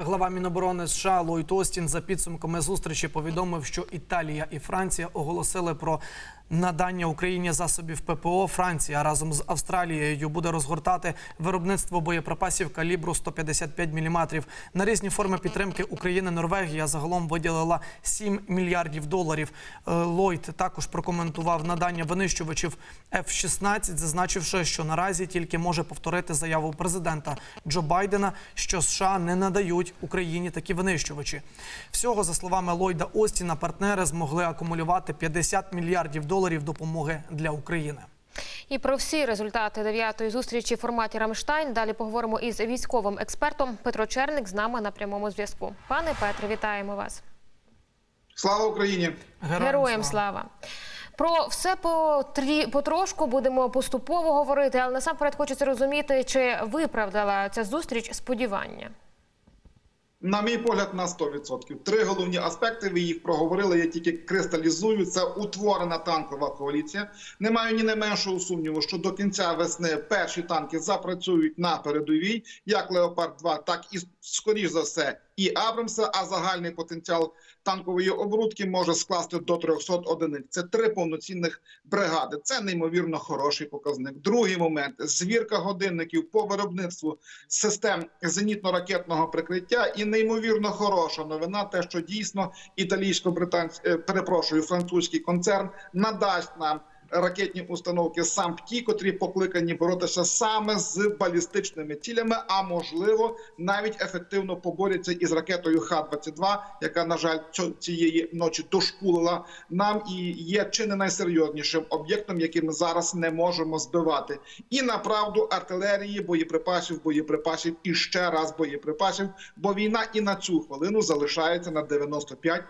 Глава Міноборони США Ллойд Остін за підсумками зустрічі повідомив, що Італія і Франція оголосили про надання Україні засобів ППО. Франція разом з Австралією буде розгортати виробництво боєприпасів калібру 155 мм. На різні форми підтримки України Норвегія загалом виділила 7 мільярдів доларів. Е, Ллойд також прокоментував надання винищувачів F-16, зазначивши, що наразі тільки може повторити заяву президента Джо Байдена, що США не надають Україні такі винищувачі. Всього, за словами Ллойда Остіна, партнери змогли акумулювати 50 мільярдів доларів допомоги для України. І про всі результати дев'ятої зустрічі в форматі Рамштайн далі поговоримо із військовим експертом Петро Черник з нами на прямому зв'язку. Пане Петре, вітаємо вас. Слава Україні! Героям, слава. Про все потрі... потрошку будемо поступово говорити, але насамперед хочеться розуміти, чи виправдала ця зустріч сподівання. На мій погляд, на 100%. Три головні аспекти. Ви їх проговорили. Я тільки кристалізую. Це утворена танкова коаліція. Не маю ні найменшого сумніву, що до кінця весни перші танки запрацюють на передовій, як Леопард 2 так і скоріш за все і Абрамса. А загальний потенціал танкової оборудки може скласти до 300 одиниць. Це три повноцінних бригади. Це неймовірно хороший показник. Другий момент звірка годинників по виробництву систем зенітно-ракетного прикриття. І неймовірно хороша новина, те, що дійсно італійсько-британський, е, перепрошую, французький концерн надасть нам. Ракетні установки САМПТІ, котрі покликані боротися саме з балістичними цілями, а можливо навіть ефективно поборються із ракетою Х-22, яка на жаль цієї ночі дошкулила нам і є чи не найсерйознішим об'єктом, який ми зараз не можемо збивати. І направду артилерії, боєприпасів, боєприпасів і ще раз боєприпасів. Бо війна і на цю хвилину залишається на 95%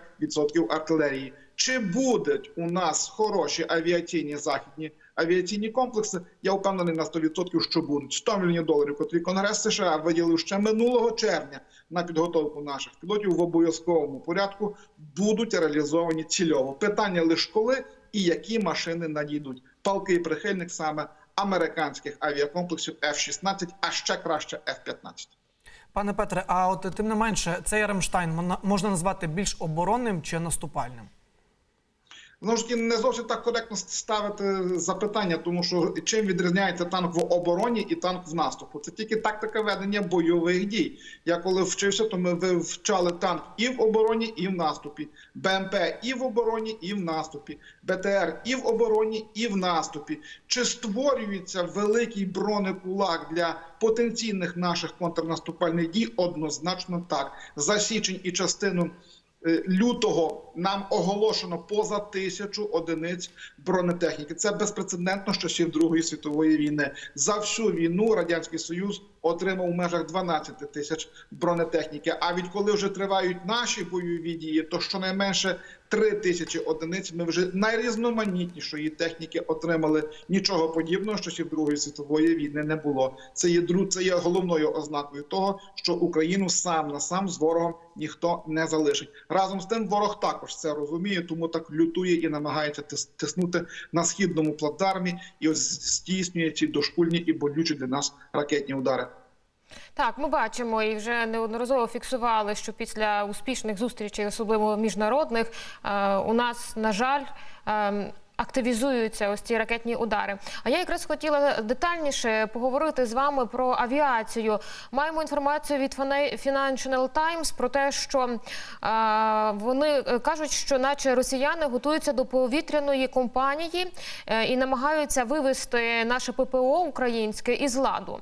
артилерії. Чи будуть у нас хороші авіаційні західні авіаційні комплекси? Я впевнений на 100%, що будуть 100 мільйонів доларів, котрі Конгрес США виділив ще минулого червня на підготовку наших пілотів в обов'язковому порядку будуть реалізовані цільово. Питання лише коли і які машини надійдуть. Палкий прихильник саме американських авіакомплексів F-16, а ще краще F-15. Пане Петре, а от тим не менше, цей Рамштайн можна назвати більш оборонним чи наступальним? Знову ж таки, не зовсім так коректно ставити запитання, тому що чим відрізняється танк в обороні і танк в наступу? Це тільки тактика ведення бойових дій. Я коли вчився, то ми вивчали танк і в обороні, і в наступі. БМП і в обороні, і в наступі. БТР і в обороні, і в наступі. Чи створюється великий бронекулак для потенційних наших контрнаступальних дій? Однозначно так. За січень і частину лютого нам оголошено поза тисячу одиниць бронетехніки. Це безпрецедентно з часів Другої світової війни. За всю війну радянський союз отримав у межах 12 тисяч бронетехніки. А відколи вже тривають наші бойові дії, то щонайменше 3 тисячі одиниць. Ми вже найрізноманітнішої техніки отримали. Нічого подібного, з часів Другої світової війни не було. Це є це є головною ознакою того, що Україну сам на сам з ворогом ніхто не залишить. Разом з тим, ворог також це розуміє, тому так лютує і намагається тис- тиснути на східному плацдармі і ось здійснює ці дошкульні і болючі для нас ракетні удари. Так, ми бачимо і вже неодноразово фіксували, що після успішних зустрічей, особливо міжнародних, е, у нас, на жаль, е, Активізуються ось ці ракетні удари. А я якраз хотіла детальніше поговорити з вами про авіацію. Маємо інформацію від Financial Times про те, що е, вони кажуть, що наче росіяни готуються до повітряної компанії е, і намагаються вивести наше ППО українське із ладу.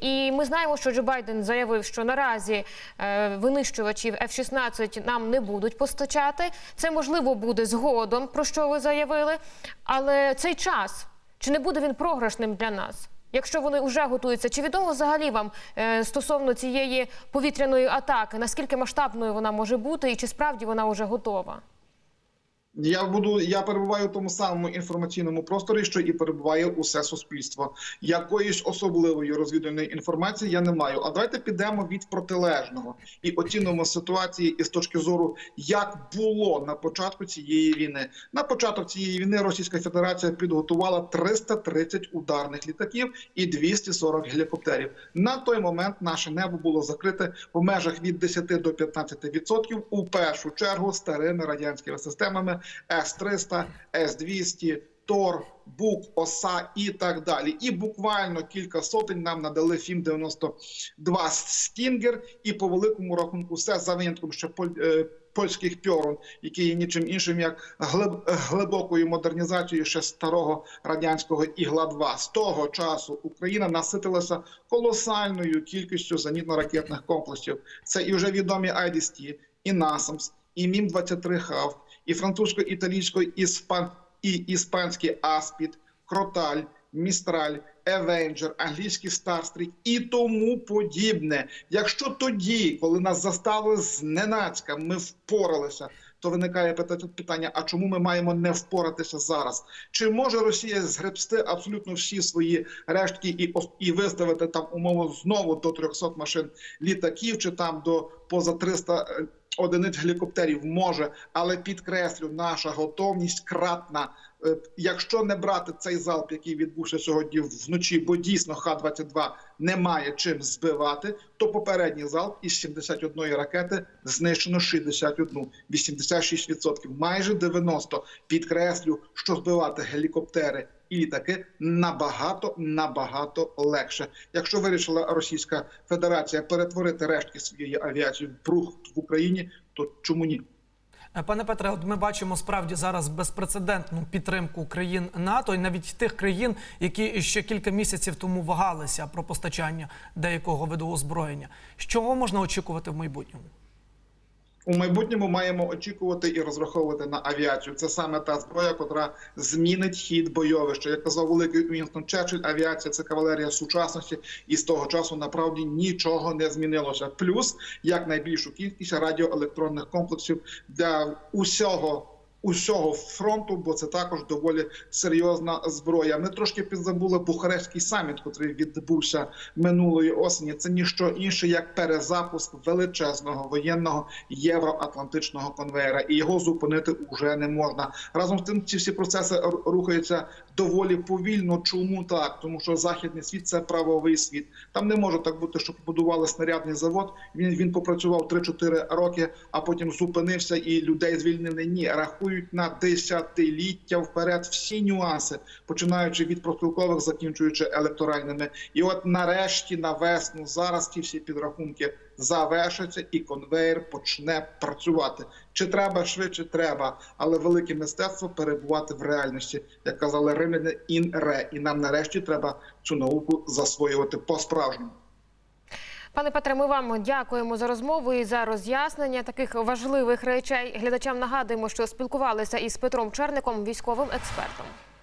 І ми знаємо, що Джо Байден заявив, що наразі е, винищувачів F-16 нам не будуть постачати. Це можливо буде згодом, про що ви заявили. Але цей час чи не буде він програшним для нас? Якщо вони вже готуються, чи відомо взагалі вам е, стосовно цієї повітряної атаки, наскільки масштабною вона може бути, і чи справді вона вже готова? Я буду, я перебуваю в тому самому інформаційному просторі, що і перебуває усе суспільство. Якоїсь особливої розвідувальної інформації я не маю. А давайте підемо від протилежного і оцінимо ситуації із точки зору, як було на початку цієї війни. На початок цієї війни Російська Федерація підготувала 330 ударних літаків і 240 гелікоптерів. На той момент наше небо було закрите в межах від 10 до 15 відсотків. У першу чергу старими радянськими системами С-300, С-200, Тор, Бук, Оса і так далі. І буквально кілька сотень нам надали Фім 92 Стінгер, і по великому рахунку все за винятком ще е, польських пьорун, які є нічим іншим як глиб- глибокою модернізацією ще старого радянського ігла 2 З того часу Україна наситилася колосальною кількістю зенітно-ракетних комплексів. Це і вже відомі IDST, і NASAMS, і Мім 23 Хав, і французько-італійсько іспан і іспанський Аспід, Кроталь, Містраль, Евенджер, англійський Старстрік і тому подібне. Якщо тоді, коли нас заставили зненацька, ми впоралися, то виникає пита- питання: а чому ми маємо не впоратися зараз? Чи може Росія згребсти абсолютно всі свої рештки і і виставити там умову знову до 300 машин літаків, чи там до поза 300 е, одиниць гелікоптерів може, але підкреслю, наша готовність кратна. Е, Якщо не брати цей залп, який відбувся сьогодні вночі, бо дійсно Х-22 немає чим збивати, то попередній залп із 71 ракети знищено 61, 86%, майже 90%. Підкреслю, що збивати гелікоптери і літаки набагато набагато легше. Якщо вирішила Російська Федерація перетворити рештки своєї авіації в прух в Україні, то чому ні? Е, Пане Петре, от ми бачимо справді зараз безпрецедентну підтримку країн НАТО і навіть тих країн, які ще кілька місяців тому вагалися про постачання деякого виду озброєння. Що можна очікувати в майбутньому? У майбутньому маємо очікувати і розраховувати на авіацію. Це саме та зброя, котра змінить хід бойовища. Як казав великий Вінстон Черчилль, авіація це кавалерія сучасності, і з того часу направді нічого не змінилося. Плюс як найбільшу кількість радіоелектронних комплексів для усього. Усього фронту, бо це також доволі серйозна зброя. Ми трошки підзабули Бухарестський саміт, який відбувся минулої осені. Це ніщо інше як перезапуск величезного воєнного євроатлантичного конвейера, і його зупинити вже не можна. Разом з тим, ці всі процеси рухаються доволі повільно. Чому так? Тому що західний світ це правовий світ. Там не може так бути, що побудували снарядний завод. Він він попрацював 3-4 роки, а потім зупинився і людей звільнили. Ні, рахують на десятиліття вперед всі нюанси, починаючи від профспілкових, закінчуючи електоральними. І от нарешті на весну зараз ті всі підрахунки завершаться, і конвейер почне працювати. Чи треба швидше? Треба, але велике мистецтво перебувати в реальності, як казали римляни, ін ре. І нам нарешті треба цю науку засвоювати по справжньому. Пане Петре, ми вам дякуємо за розмову і за роз'яснення таких важливих речей. Глядачам нагадуємо, що спілкувалися із Петром Черником, військовим експертом.